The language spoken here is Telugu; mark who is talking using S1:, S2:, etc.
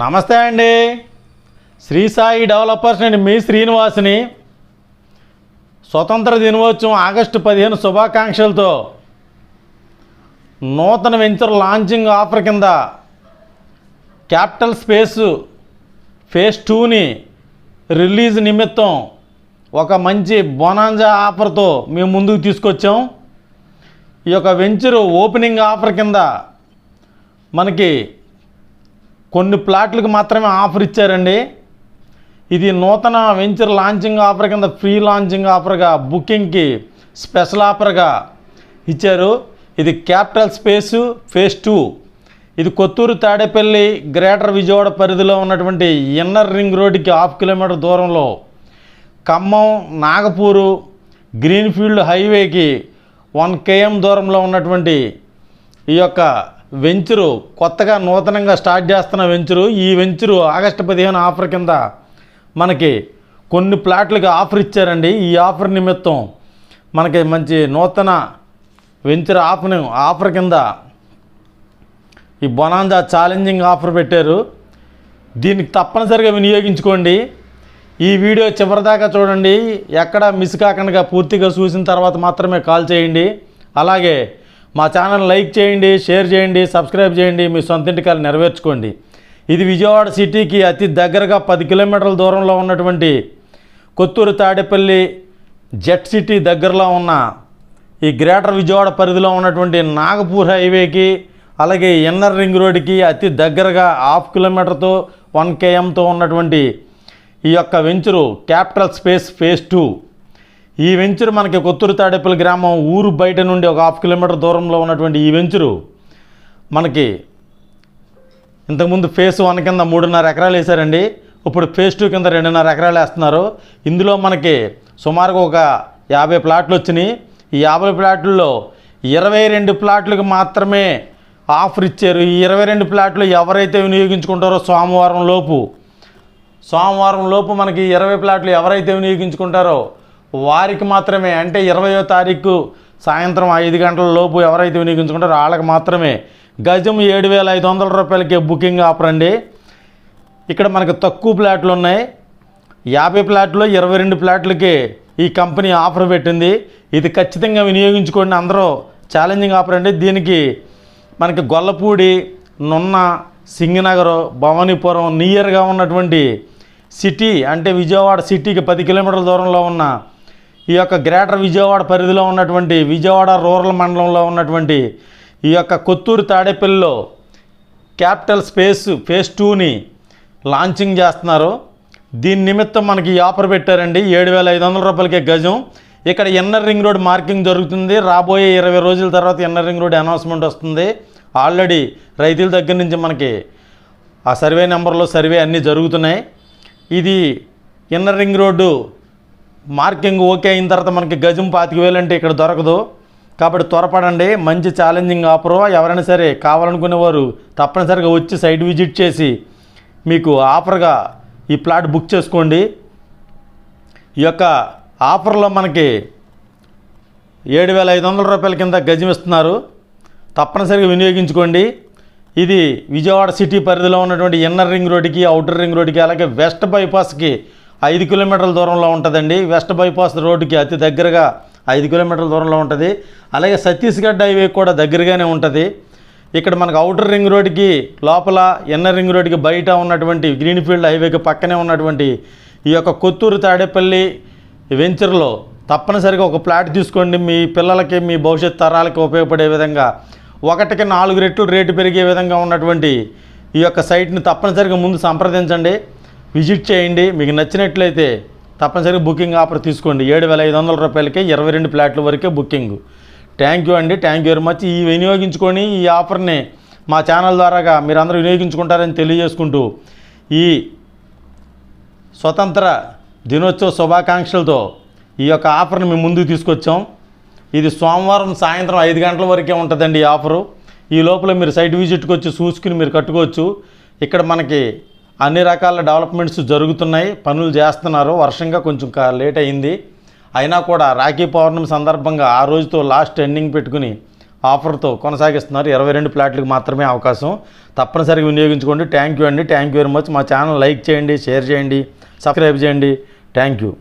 S1: నమస్తే అండి. శ్రీ సాయి డెవలపర్స్ నేను మీ శ్రీనివాసుని. స్వతంత్ర దినోత్సవం ఆగస్టు పదిహేను శుభాకాంక్షలతో నూతన వెంచర్ లాంచింగ్ ఆఫర్ కింద క్యాపిటల్ స్పేస్ ఫేజ్ టూని రిలీజ్ నిమిత్తం ఒక మంచి బొనాంజా ఆఫర్తో మేము ముందుకు తీసుకొచ్చాం. ఈ యొక్క వెంచరు ఓపెనింగ్ ఆఫర్ కింద మనకి కొన్ని ప్లాట్లకు మాత్రమే ఆఫర్ ఇచ్చారండి. ఇది నూతన వెంచర్ లాంచింగ్ ఆఫర్ కింద ఫ్రీ లాంచింగ్ ఆఫర్గా బుకింగ్కి స్పెషల్ ఆఫర్గా ఇచ్చారు. ఇది క్యాపిటల్ స్పేసు ఫేజ్ టూ. ఇది కొత్తూరు తాడేపల్లి గ్రేటర్ విజయవాడ పరిధిలో ఉన్నటువంటి ఇన్నర్ రింగ్ రోడ్డుకి హాఫ్ కిలోమీటర్ దూరంలో ఖమ్మం నాగపూరు గ్రీన్ఫీల్డ్ హైవేకి వన్ కేఎం దూరంలో ఉన్నటువంటి ఈ యొక్క వెంచరు కొత్తగా నూతనంగా స్టార్ట్ చేస్తున్న వెంచరు ఈ వెంచరు ఆగస్టు పదిహేను ఆఫర్ కింద మనకి కొన్ని ప్లాట్లకు ఆఫర్ ఇచ్చారండి. ఈ ఆఫర్ నిమిత్తం మనకి మంచి నూతన వెంచర్ ఆఫర్ ఆఫర్ కింద ఈ బొనాంజా ఛాలెంజింగ్ ఆఫర్ పెట్టారు. దీనికి తప్పనిసరిగా వినియోగించుకోండి. ఈ వీడియో చివరిదాకా చూడండి. ఎక్కడ మిస్ కాకుండా పూర్తిగా చూసిన తర్వాత మాత్రమే కాల్ చేయండి. అలాగే మా ఛానల్ లైక్ చేయండి షేర్ చేయండి సబ్స్క్రైబ్ చేయండి మీ సొంత ఇంటికాలు నెరవేర్చుకోండి. ఇది విజయవాడ సిటీకి అతి దగ్గరగా పది కిలోమీటర్ల దూరంలో ఉన్నటువంటి కొత్తూరు తాడేపల్లి జెట్ సిటీ దగ్గరలో ఉన్న ఈ గ్రేటర్ విజయవాడ పరిధిలో ఉన్నటువంటి నాగపూర్ హైవేకి అలాగే ఇన్నర్ రింగ్ రోడ్కి అతి దగ్గరగా హాఫ్ కిలోమీటర్తో వన్ కేఎంతో ఉన్నటువంటి ఈ యొక్క venture capital space phase two. ఈ వెంచర్ మనకి కొత్తూరు తాడేపల్లి గ్రామం ఊరు బయట నుండి ఒక హాఫ్ కిలోమీటర్ దూరంలో ఉన్నటువంటి ఈ వెంచరు మనకి ఇంతకుముందు ఫేస్ వన్ కింద మూడున్నర ఎకరాలు వేశారండి. ఇప్పుడు ఫేస్ టూ కింద రెండున్నర ఎకరాలు వేస్తున్నారు. ఇందులో మనకి సుమారుగా ఒక యాభై ప్లాట్లు వచ్చినాయి. ఈ యాభై ప్లాట్లలో ఇరవై రెండు ప్లాట్లకు మాత్రమే ఆఫర్ ఇచ్చారు. ఈ ఇరవై రెండు ప్లాట్లు ఎవరైతే వినియోగించుకుంటారో సోమవారం లోపు సోమవారం లోపు మనకి ఇరవై ప్లాట్లు ఎవరైతే వినియోగించుకుంటారో వారికి మాత్రమే అంటే ఇరవయో తారీఖు సాయంత్రం ఐదు గంటల లోపు ఎవరైతే వినియోగించుకుంటారో వాళ్ళకి మాత్రమే. గజం ఏడు వేల ఐదు వందల రూపాయలకి బుకింగ్ ఆఫర్ అండి. ఇక్కడ మనకు తక్కువ ప్లాట్లు ఉన్నాయి. యాభై ప్లాట్లు ఇరవై రెండు ప్లాట్లకి ఈ కంపెనీ ఆఫర్ పెట్టింది. ఇది ఖచ్చితంగా వినియోగించుకోండి. అందరూ ఛాలెంజింగ్ ఆఫర్ అండి. దీనికి మనకి గొల్లపూడి నున్న సింగనగర్ భవానీపురం నియర్గా ఉన్నటువంటి సిటీ అంటే విజయవాడ సిటీకి పది కిలోమీటర్ల దూరంలో ఉన్న ఈ యొక్క గ్రేటర్ విజయవాడ పరిధిలో ఉన్నటువంటి విజయవాడ రూరల్ మండలంలో ఉన్నటువంటి ఈ యొక్క కొత్తూరు తాడేపల్లిలో క్యాపిటల్ స్పేస్ ఫేజ్ టూని లాంచింగ్ చేస్తున్నారు. దీని నిమిత్తం మనకి ఈ ఆఫర్ పెట్టారండి. ఏడు వేల ఐదు వందల రూపాయలకే గజం. ఇక్కడ ఎన్నర్ రింగ్ రోడ్ మార్కింగ్ జరుగుతుంది. రాబోయే ఇరవై రోజుల తర్వాత ఎన్నర్ రింగ్ రోడ్ అనౌన్స్మెంట్ వస్తుంది. ఆల్రెడీ రైతుల దగ్గర నుంచి మనకి ఆ సర్వే నెంబర్లో సర్వే అన్నీ జరుగుతున్నాయి. ఇది inner ring road marking okay అయిన తర్వాత మనకి గజం పాతిక వేలు అంటే ఇక్కడ దొరకదు. కాబట్టి త్వరపడండి మంచి ఛాలెంజింగ్ ఆఫరు. ఎవరైనా సరే కావాలనుకునేవారు తప్పనిసరిగా వచ్చి సైట్ విజిట్ చేసి మీకు ఆఫర్గా ఈ ప్లాట్ బుక్ చేసుకోండి. ఈ యొక్క ఆఫర్లో మనకి ఏడు వేల ఐదు వందల రూపాయల కింద గజం ఇస్తున్నారు. తప్పనిసరిగా వినియోగించుకోండి. ఇది విజయవాడ సిటీ పరిధిలో ఉన్నటువంటి ఇన్నర్ రింగ్ రోడ్డుకి అవుటర్ రింగ్ రోడ్డుకి అలాగే వెస్ట్ బైపాస్కి ఐదు కిలోమీటర్ల దూరంలో ఉంటుందండి. వెస్ట్ బైపాస్ రోడ్డుకి అతి దగ్గరగా ఐదు కిలోమీటర్ల దూరంలో ఉంటుంది. అలాగే ఛత్తీస్గఢ్ హైవే కూడా దగ్గరగానే ఉంటుంది. ఇక్కడ మనకు అవుటర్ రింగ్ రోడ్డుకి లోపల ఇన్నర్ రింగ్ రోడ్డుకి బయట ఉన్నటువంటి గ్రీన్ఫీల్డ్ హైవేకి పక్కనే ఉన్నటువంటి ఈ యొక్క కొత్తూరు తాడేపల్లి వెంచర్లో తప్పనిసరిగా ఒక ప్లాట్ తీసుకోండి. మీ పిల్లలకి మీ భవిష్యత్ తరాలకి ఉపయోగపడే విధంగా. ఒకటికి నాలుగు రెట్లు రేటు పెరిగే విధంగా ఉన్నటువంటి ఈ యొక్క సైట్ని తప్పనిసరిగా ముందు సంప్రదించండి. విజిట్ చేయండి. మీకు నచ్చినట్లయితే తప్పనిసరిగా బుకింగ్ ఆఫర్ తీసుకోండి. ఏడు వేల ఐదు వందల రూపాయలకే ఇరవై రెండు ప్లాట్ల వరకే బుకింగ్. థ్యాంక్ యూ అండి. Thank you very much. ఈ వినియోగించుకొని ఈ ఆఫర్ని మా ఛానల్ ద్వారాగా మీరందరూ వినియోగించుకుంటారని తెలియజేసుకుంటూ ఈ స్వతంత్ర దినోత్సవ శుభాకాంక్షలతో ఈ యొక్క ఆఫర్ని మేము ముందుకు తీసుకొచ్చాం. ఇది సోమవారం సాయంత్రం ఐదు గంటల వరకే ఉంటుందండి ఈ ఆఫరు. ఈ లోపల మీరు సైట్ విజిట్కి వచ్చి చూసుకుని మీరు కట్టుకోవచ్చు. ఇక్కడ మనకి అన్ని రకాల డెవలప్మెంట్స్ జరుగుతున్నాయి పనులు చేస్తున్నారు. వర్షంగా కొంచెం లేట్ అయింది. అయినా కూడా రాఖీ పౌర్ణమి సందర్భంగా ఆ రోజుతో లాస్ట్ ఎండింగ్ పెట్టుకుని ఆఫర్తో కొనసాగిస్తున్నారు. ఇరవై రెండు ప్లాట్లకు మాత్రమే అవకాశం. తప్పనిసరిగా వినియోగించుకోండి. థ్యాంక్ యూ అండి. థ్యాంక్ యూ వెరీ మచ్ మా ఛానల్ లైక్ చేయండి షేర్ చేయండి సబ్స్క్రైబ్ చేయండి. Thank you